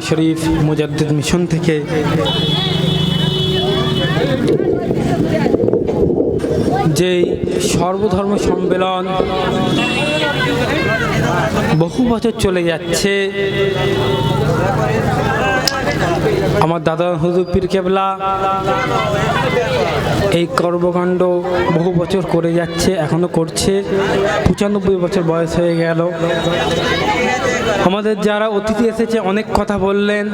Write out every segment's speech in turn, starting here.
শরীফ মুজাদ্দিদ mission থেকে যে সর্বধর্ম সম্মেলন বহু বছর চলে যাচ্ছে, আমার দাদা হুজুর পীর কেবলা এই কর্মকাণ্ড বহু বছর করে যাচ্ছে, এখনও করছে। পঁচানব্বই বছর বয়স হয়ে গেল। আমাদের যারা অতিথি এসেছে, অনেক কথা বললেন।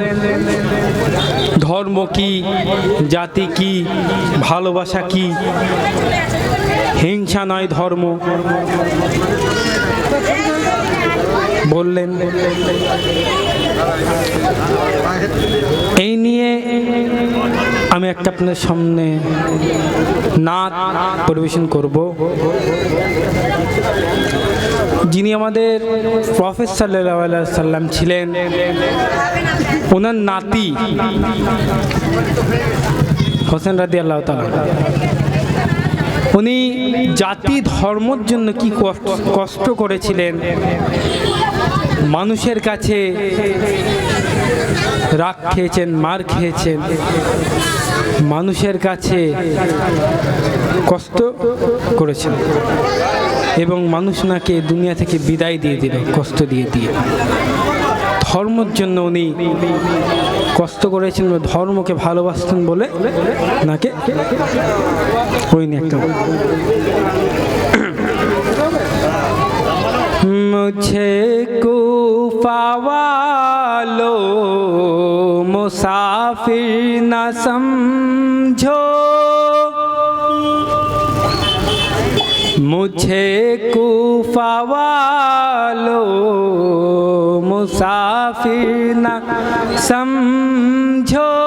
ধর্ম কি, জাতি কি, ভালোবাসা কি? হিংসা নয়, ধর্ম। বললেন। এই আমি একটা আপনার সামনে নাচ পরিবেশন করব। যিনি আমাদের প্রফেসর সাল্লাহ সাল্লাম ছিলেন, ওনার নাতি হোসেন রাদি আল্লাহ তালা উনি জাতি ধর্মর জন্য কি কষ্ট করেছিলেন? মানুষের কাছে রাগ খেয়েছেন, মার খেয়েছেন। মানুষের কাছে কষ্ট করেছেন এবং মানুষ নাকে দুনিয়া থেকে বিদায় দিয়ে দিল, কষ্ট দিয়ে দিয়ে। ধর্মর জন্য উনি কষ্ট করেছেন ধর্মকে ভালোবাসতেন বলে নাকে হয়নি একটা। मुझे न समझो। मुझे कूफा वालो मुसाफिर न समझो।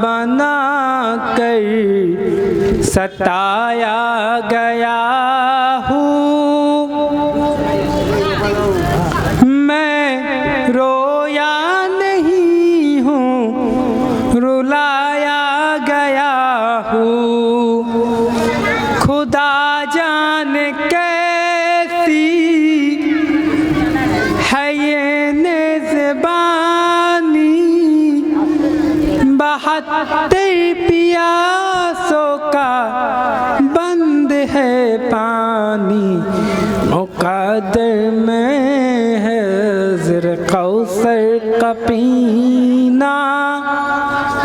बना कर सताया गया हूँ। मैं रोया नहीं हूँ, रुलाया गया हूँ। खुदा जान कैसी बहत्तर पियासों का बंद है पानी मुकदर में है ज़र कौसर का पीना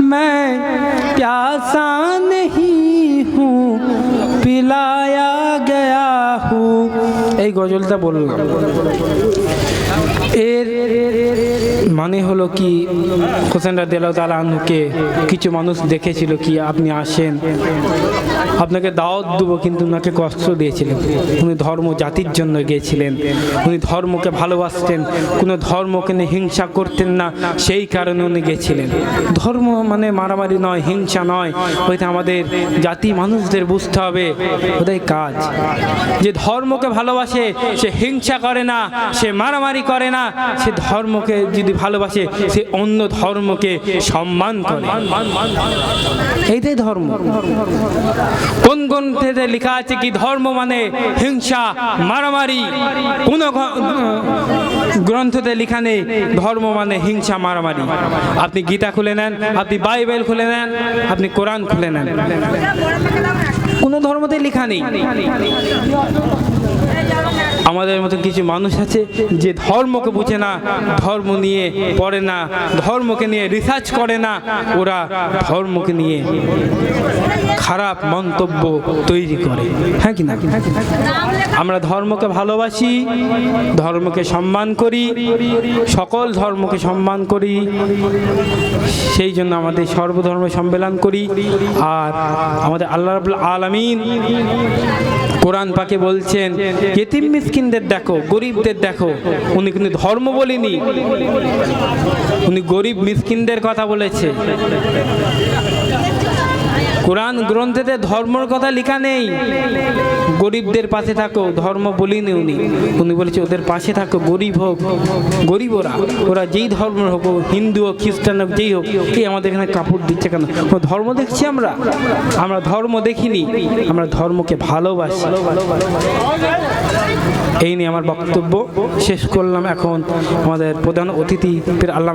मैं प्यासा नहीं हूँ पिलाया गया हूँ এই গজলটা বললাম এর মানে হলো কি? হোসেন তাআলা কিছু মানুষ দেখেছিল কি আপনি আসেন। আপনাকে দাওয়াত দেবো কিন্তু ওনাকে কষ্ট দিয়েছিলেন। উনি ধর্ম জাতির জন্য গিয়েছিলেন। উনি ধর্মকে ভালোবাসতেন। কোনো ধর্মকে নিয়ে হিংসা করতেন না। সেই কারণে উনি গেছিলেন ধর্ম মানে মারামারি নয়, হিংসা নয়। ওইটা আমাদের জাতি মানুষদের বুঝতে হবে। ওটাই কাজ। যে ধর্মকে ভালোবাসে, সে হিংসা করে না, সে মারামারি করে না, সে ধর্মকে যদি ভালোবাসে, সে অন্য ধর্মকে সম্মান করে। এইটাই ধর্ম। কোন গ্রন্থেতে লেখা আছে কি ধর্ম মানে হিংসা, মারামারি? কোন গ্রন্থতে লেখা নেই ধর্ম মানে হিংসা, মারামারি। আপনি গীতা খুলে নেন, আপনি বাইবেল খুলে নেন, আপনি কোরআন খুলে নেন। কোনো ধর্মতে লেখা নেই। আমাদের মতো কিছু মানুষ আছে যে ধর্মকে বুঝে না, ধর্ম নিয়ে পড়ে না, ধর্মকে নিয়ে রিসার্চ করে না, ওরা ধর্মকে নিয়ে খারাপ মন্তব্য তৈরি করে। হ্যাঁ কি না? আমরা ধর্মকে ভালোবাসি, ধর্মকে সম্মান করি, সকল ধর্মকে সম্মান করি, সেই জন্য আমাদের সর্বধর্ম সম্মেলন করি, আর আমাদের আল্লাহ রাবুল আলমিন কোরআন পাকে বলছেন এতিম মিসকিনদের দেখো, গরিবদের দেখো। উনি কিন্তু ধর্ম বলিনি। উনি গরিব মিসকিনদের কথা বলেছে। কোরআন গ্রন্থেতে ধর্মর কথা লেখা নেই। গরিবদের পাশে থাকো, ধর্ম বলিনি উনি উনি বলেছে, ওদের পাশে থাকো, গরিব হোক গরিব ওরা ওরা যেই ধর্ম হোক হিন্দু হোক, খ্রিস্টান হোক, যেই হোক, এই আমাদের এখানে কাপড় দিচ্ছে কেন? ধর্ম দেখছি আমরা। আমরা ধর্ম দেখিনি, আমরা ধর্মকে ভালোবাসি। এই নিয়ে আমার বক্তব্য শেষ করলাম। এখন আমাদের প্রধান অতিথি আল্লাহ